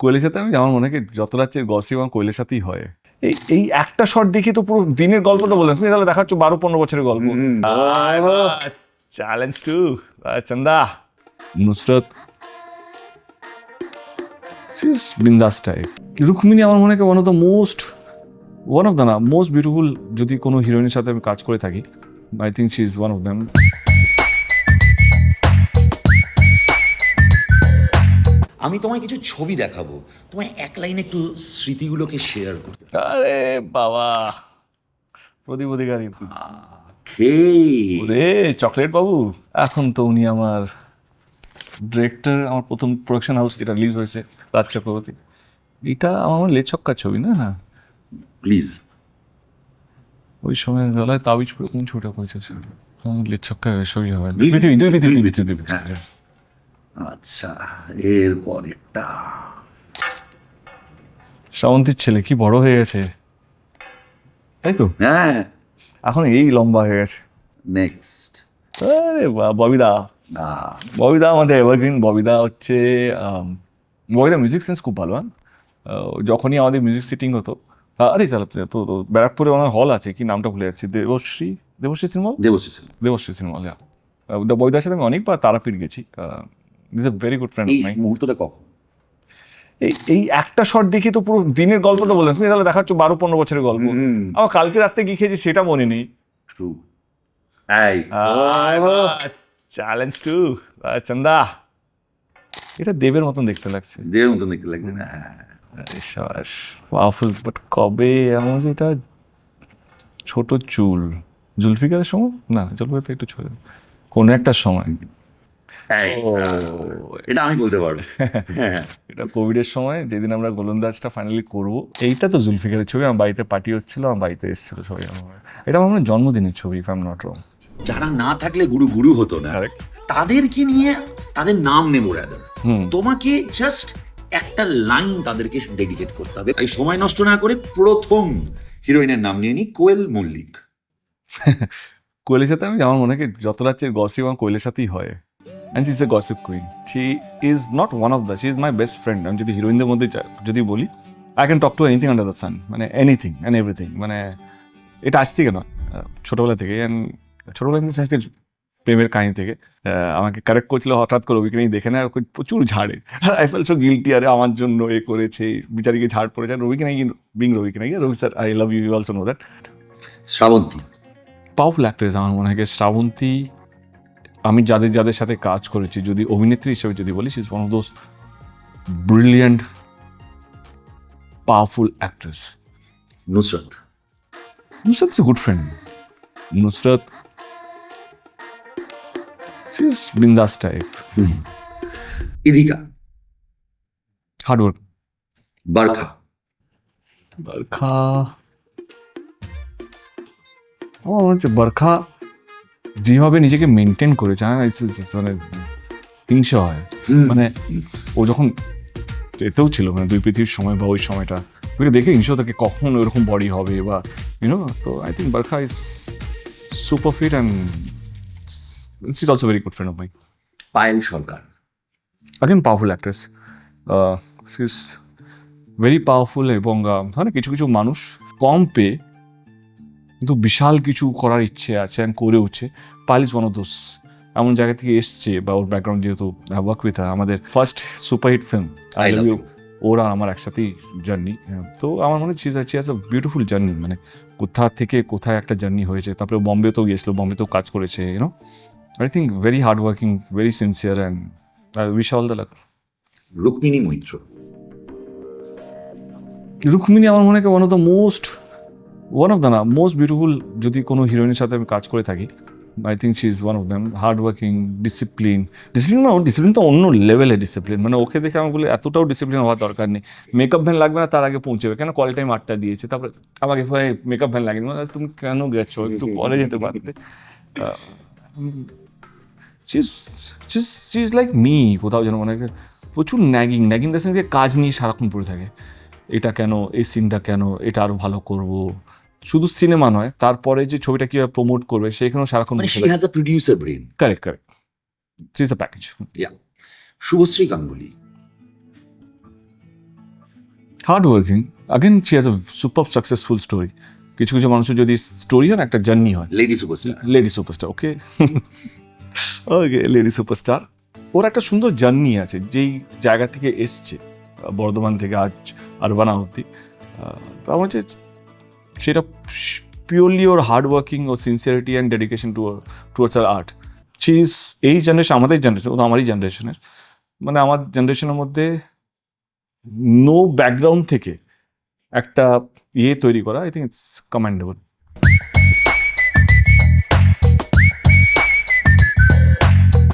কোয়েলের সাথে আমি আমার মনে হয় কি যত রাজ্যের গসিপ আমার কোয়েলের সাথেই হয়। এই এই একটা শট দেখি তো পুরো দিনের গল্পটা বললেন। তুমি তাহলে দেখাচ্ছ বারো পনেরো বছরের গল্প। চ্যালেঞ্জ টু চন্দা। নুসরত বিন্দাস টাইপ রুক্মিণী আমার মনে হয় one of the most one of the না মোস্ট বিউটিফুল যদি কোনো হিরোইনের সাথে আমি কাজ করে থাকি I think she is one of them আমি তোমায় কিছু ছবি দেখাবো। তোমায় এক লাইনে একটু স্মৃতিগুলোকে শেয়ার করতে আরে বাবা প্রদীপ অধিকারী। রে চকলেট বাবু। এখন তো উনি আমার ডিরেক্টর আমার প্রথম প্রোডাকশন হাউস যেটা রিলিজ হয়েছে রাজ চক্রবর্তী। এটা আমার লেছক্কা ছবি না? প্লিজ ওই সময় গলায় তাবিজ পরে কোন ছোট করেছে? লেছক্কা ছবি হবে। আচ্ছা এর পরেরটা শ্রাবন্তীর ছেলে কি বড় হয়ে গেছে? তাই তো? হ্যাঁ। এখন এই লম্বা হয়ে গেছে। নেক্সট আরে ববিদা। না। ববিদা আমাদের এভারগ্রিন ববিদা হচ্ছে ববিদা মিউজিক সেন্স খুব ভালো হ্যাঁ? যখনই আমাদের মিউজিক সিটিং হতো। আরে চাল তো তো ব্যারাকপুরে আমার হল আছে কি নামটা ভুলে যাচ্ছি। দেবশ্রী দেবশ্রী সিনেমা? দেবশ্রী সেন। দেবশ্রী সিনেমা হল ববিদার সাথে আমি অনেকবার তারাপীঠ গেছি। Is a very good friend এই মুহূর্তটা কখন? এই এই একটা শট দেখি তো পুরো দিনের গল্পটা বললেন। তুমি তাহলে দেখাচ্ছ বারো পনেরো বছরের গল্প। আমার কালকে রাত্রে কি খেয়েছি সেটা মনে নেই। True challenge to Chanda. এটা দেবের মতন দেখতে লাগছে। দেবের মতন দেখতে লাগছে না? পাওয়ারফুল বাট কবে এমন যে এটা ছোট চুল। জুলফিকারের সময়? না জুলফিকার তো একটু ছোট। কোনো একটা সময়। এই, এটা আমি বলতে পারব। হ্যাঁ এটা কোভিডের সময় যেদিন আমরা গোলন্দাজটা ফাইনালি করব এইটা তো জুলফিকারের ছবি আমার বাড়িতে পার্টি হচ্ছিল আমার বাড়িতে এসেছিল সবাই আমার এটা আমার জন্মদিনের ছবি ইফ আম নট রং যারা না থাকলে গুরু গুরু হতো না. তাদেরকে নিয়ে তাদের নাম নেব রাদার হুম। তোমাকে জাস্ট একটা লাইন তাদেরকে ডেডিকেট করতে হবে। তাই সময় নষ্ট না করে প্রথম হিরোইনের নাম নিয়ে নি কোয়েল মল্লিক। কোয়েলের সাথে আমি আমার মনে হয় যত রাজ্যের গসিপ আমার কোয়েলের সাথেই হয়। And she is a gossip queen she is not one of the she is my best friend আমি যদি হিরোইনদের মধ্যে যদি বলি I can talk to anything under the sun মানে এনিথিং অ্যান্ড এভরিথিং মানে এটা আজ থেকে নয় আহ, থেকে। অ্যান্ড ছোটবেলা থেকে আজকে প্রেমের কাহিনী থেকে আমাকে কারেক্ট করছিল হঠাৎ করে নিয়ে দেখে না প্রচুর ঝাড়ে। আই ফেল সো গিলটি আরে আমার জন্য এ করেছে বিচারিকে ঝাড় পড়েছে। আর রবিকে নাকি বিং রবিকে নাকি Rabi sir I love you also no that Srabanti. Powerful actress আমার মনে হয় শ্রাবন্তী আমি যাদের যাদের সাথে কাজ করেছি যদি অভিনেত্রী হিসেবে যদি বলি is one of those brilliant powerful actress Nusrat. Nusrat is a good friend Nusrat is bindaas type ইদিকা। Hard work Barkha. Barkha. আমার মনে হচ্ছে বরখা যেভাবে নিজেকে মেনটেন করেছে হ্যাঁ it's মানে হিংসা হয়। মানে ও যখন এতেও ছিল মানে দুই পৃথিবীর সময় বা ওই সময়টা ওকে দেখে হিংসা তাকে কখন ওরকম বডি হবে বা ইউনো তো I think Barkha is super fit and is also very good friend of my Payel Sarkar. Again powerful actress is very powerful এবং uh, ধরেন কিছু কিছু মানুষ কম পেয়ে কিন্তু বিশাল কিছু করার ইচ্ছে আছে and করে উঠছে। Payel is one of those এমন জায়গা থেকে এসছে বা ওর ব্যাকগ্রাউন্ড যেহেতু ওয়ার্ক উইথ আমাদের first superhit film I love you. ওরা আমার একসাথেই জার্নি তো আমার মনে হচ্ছে আছে অ্যাজ আ বিউটিফুল জার্নি মানে কোথা থেকে কোথায় একটা জার্নি হয়েছে। তারপরে বম্বেতেও গিয়েছিল বম্বেতেও কাজ করেছে you know I think very hard working very sincere and wish all the luck Rukmini Maitra. Rukmini আমার মনে হয় one of the most one of the না মোস্ট বিউটিফুল যদি কোনো হিরোইনের সাথে আমি কাজ করে থাকি I think she is one of them hard working discipline discipline না ডিসিপ্লিন তো অন্য লেভেলের ডিসিপ্লিন মানে ওকে দেখে আমি বলি, এতটাও ডিসিপ্লিন হওয়ার দরকার নেই। মেকআপ ভ্যান লাগবে না, তার আগে পৌঁছবে। কেন? কল টাইম আটটা দিয়েছে। তারপরে আমাকে ভাই মেকআপ ভ্যান লাগেনি। মানে তুমি কেন গেছো? একটু পরে যেতে পারতে। চিজ লাইক মি কোথাও যেন মানে প্রচুর ন্যাগিং ন্যাগিং দ্য সেন্স কাজ নিয়ে সারাক্ষণ পড়ে থাকে। এটা কেন? এই সিনটা কেন? এটা আরও ভালো করব? শুধু সিনেমা নয় তারপরে যে ছবিটা কীভাবে প্রমোট করবে সেখানেও সারাক্ষণ she has a producer brain correct correct is a package yeah Subhashree Ganguly. Hard working again she has a super successful story কিছু কিছু মানুষের যদি স্টোরি হয় একটা জার্নি হয়। Lady superstar lady superstar okay okay lady superstar ওর একটা সুন্দর journey আছে যেই জায়গা থেকে এসছে বর্ধমান থেকে আজ আরবানা অব্দি আমার হচ্ছে সেটা পিওরলি ওর hard working O sincerity and dedication to towards R art চিজ এই জেনারেশন আমাদের জেনারেশন তো আমারই জেনারেশনের মানে আমার জেনারেশনের মধ্যে নো ব্যাকগ্রাউন্ড থেকে একটা ইয়ে তৈরি করা আই থিঙ্ক ইটস কমেন্ডেবল